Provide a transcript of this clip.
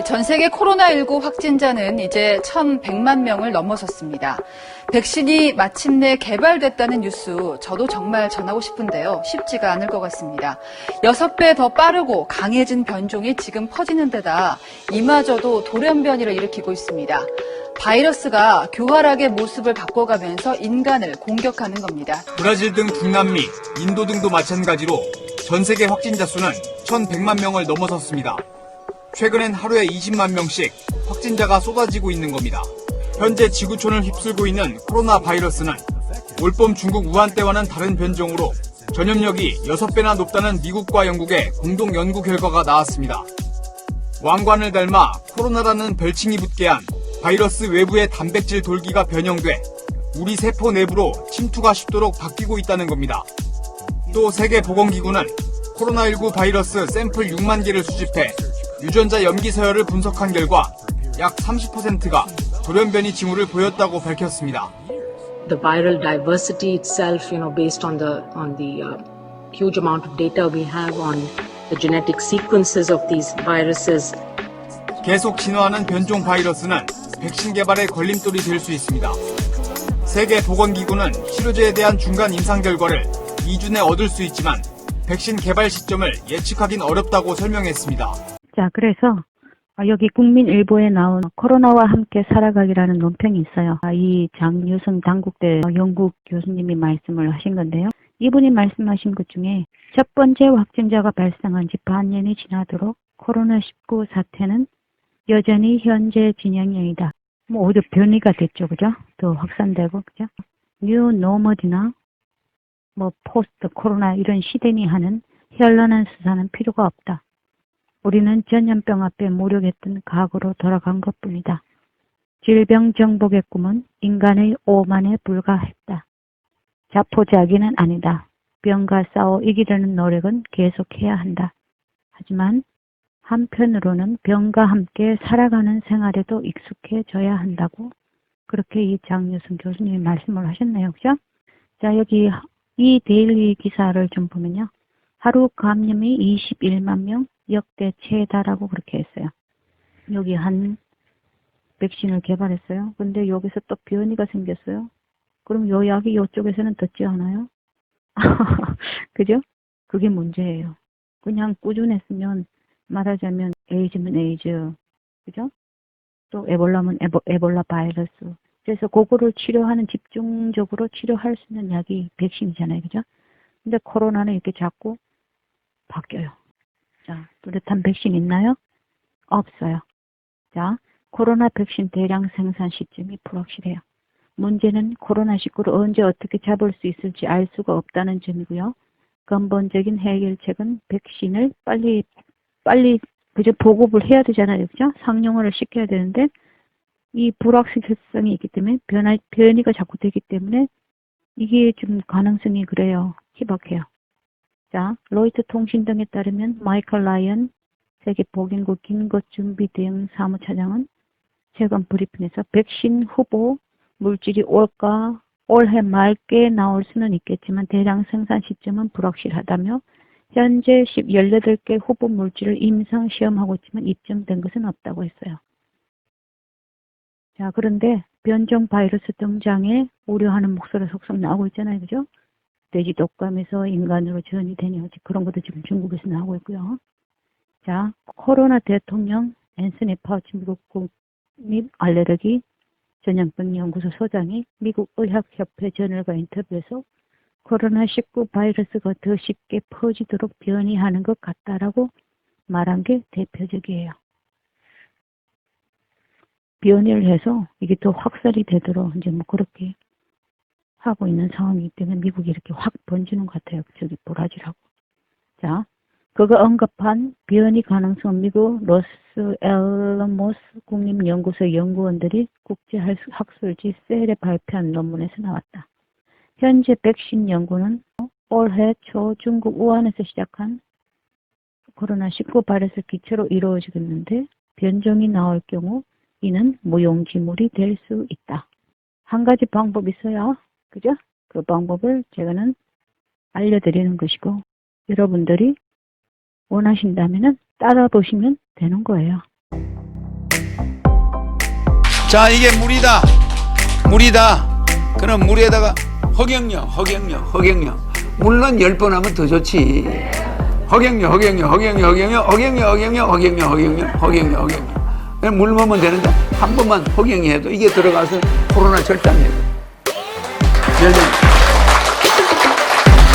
전 세계 코로나19 확진자는 이제 1,100만 명을 넘어섰습니다. 백신이 마침내 개발됐다는 뉴스 저도 정말 전하고 싶은데요. 쉽지가 않을 것 같습니다. 6배 더 빠르고 강해진 변종이 지금 퍼지는 데다 이마저도 돌연변이를 일으키고 있습니다. 바이러스가 교활하게 모습을 바꿔가면서 인간을 공격하는 겁니다. 브라질 등 중남미, 인도 등도 마찬가지로 전 세계 확진자 수는 1,100만 명을 넘어섰습니다. 최근엔 하루에 20만 명씩 확진자가 쏟아지고 있는 겁니다. 현재 지구촌을 휩쓸고 있는 코로나 바이러스는 올봄 중국 우한 때와는 다른 변종으로 전염력이 6배나 높다는 미국과 영국의 공동 연구 결과가 나왔습니다. 왕관을 닮아 코로나라는 별칭이 붙게 한 바이러스 외부의 단백질 돌기가 변형돼 우리 세포 내부로 침투가 쉽도록 바뀌고 있다는 겁니다. 또 세계보건기구는 코로나19 바이러스 샘플 6만 개를 수집해 유전자 염기 서열을 분석한 결과 약 30%가 돌연변이 징후를 보였다고 밝혔습니다. the viral diversity itself, you know, based on the on the uh, huge amount of data we have on the genetic sequences of these viruses, 계속 진화하는 변종 바이러스는 백신 개발의 걸림돌이 될 수 있습니다. 세계보건기구는 치료제에 대한 중간 임상 결과를 2주 내 얻을 수 있지만 백신 개발 시점을 예측하긴 어렵다고 설명했습니다. 자, 그래서 어, 여기 국민일보에 나온 코로나와 함께 살아가기라는 논평이 있어요. 아, 이 장유성 당국대 영국 교수님이 말씀을 하신 건데요. 이분이 말씀하신 것 중에 첫 번째 확진자가 발생한 지 반년이 지나도록 코로나19 사태는 여전히 현재 진행형이다. 뭐 오히려 변이가 됐죠, 그죠? 더 확산되고, 그죠? 뉴 노멀이나 뭐 포스트 코로나 이런 시대니 하는 현란한 수사는 필요가 없다. 우리는 전염병 앞에 무력했던 과거로 돌아간 것뿐이다. 질병 정복의 꿈은 인간의 오만에 불과했다. 자포자기는 아니다. 병과 싸워 이기려는 노력은 계속해야 한다. 하지만 한편으로는 병과 함께 살아가는 생활에도 익숙해져야 한다고 그렇게 이 장유승 교수님이 말씀을 하셨네요. 그죠? 자, 여기 이 데일리 기사를 좀 보면요. 하루 감염이 21만 명, 역대 최다라고 그렇게 했어요. 여기 한 백신을 개발했어요. 근데 여기서 또 변이가 생겼어요. 그럼 요 약이 이쪽에서는 듣지 않아요? 그죠? 그게 문제예요. 그냥 꾸준했으면 말하자면 에이즈면 에이즈, 그죠? 또 에볼라면 에보, 에볼라 바이러스. 그래서 그거를 치료하는 집중적으로 치료할 수 있는 약이 백신이잖아요, 그죠? 근데 코로나는 이렇게 자꾸 바뀌어요. 자, 뚜렷한 백신 있나요? 없어요. 자, 코로나 백신 대량 생산 시점이 불확실해요. 문제는 코로나19를 언제 어떻게 잡을 수 있을지 알 수가 없다는 점이고요. 근본적인 해결책은 백신을 빨리 빨리 그저 보급을 해야 되잖아요. 그죠? 상용화를 시켜야 되는데 이 불확실성이 있기 때문에 변화, 변이가 자꾸 되기 때문에 이게 좀 가능성이 그래요. 희박해요. 자, 로이터 통신 등에 따르면 마이클 라이언 세계 보건국 긴급 준비 대응 사무차장은 최근 브리핑에서 백신 후보 물질이 올까 올해 말께 나올 수는 있겠지만 대량 생산 시점은 불확실하다며 현재 18개 후보 물질을 임상 시험하고 있지만 입점된 것은 없다고 했어요. 자, 그런데 변종 바이러스 등장에 우려하는 목소리가 속속 나오고 있잖아요. 그죠? 돼지 독감에서 인간으로 전이 되냐. 그런 것도 지금 중국에서 나오고 있고요. 자, 코로나 대통령 앤서니 파우치 미국 국립 알레르기 전염병 연구소 소장이 미국 의학협회 저널과 인터뷰에서 코로나19 바이러스가 더 쉽게 퍼지도록 변이하는 것 같다라고 말한 게 대표적이에요. 변이를 해서 이게 더 확산이 되도록 이제 뭐 그렇게 하고 있는 상황이기 때문에 미국이 이렇게 확 번지는 것 같아요. 저기 브라질하고. 자, 그가 언급한 변이 가능성 미국 로스앨러모스 국립연구소 연구원들이 국제학술지 셀에 발표한 논문에서 나왔다. 현재 백신 연구는 올해 초 중국 우한에서 시작한 코로나19 바이러스 기체로 이루어지겠는데 변종이 나올 경우 이는 무용지물이 될 수 있다. 한 가지 방법이 있어요. 그죠? 그 방법을 제가는 알려드리는 것이고 여러분들이 원하신다면 따라 보시면 되는 거예요. 자, 이게 물이다. 물이다. 그럼 물에다가 허경영, 허경영, 허경영. 물론 열 번 하면 더 좋지. 허경영, 허경영, 허경영, 허경영, 허경영, 허경영, 허경영, 허경영, 허경영, 허경영. 물 먹으면 되는데 한 번만 허경이 해도 이게 들어가서 코로나 절단돼요. 谢谢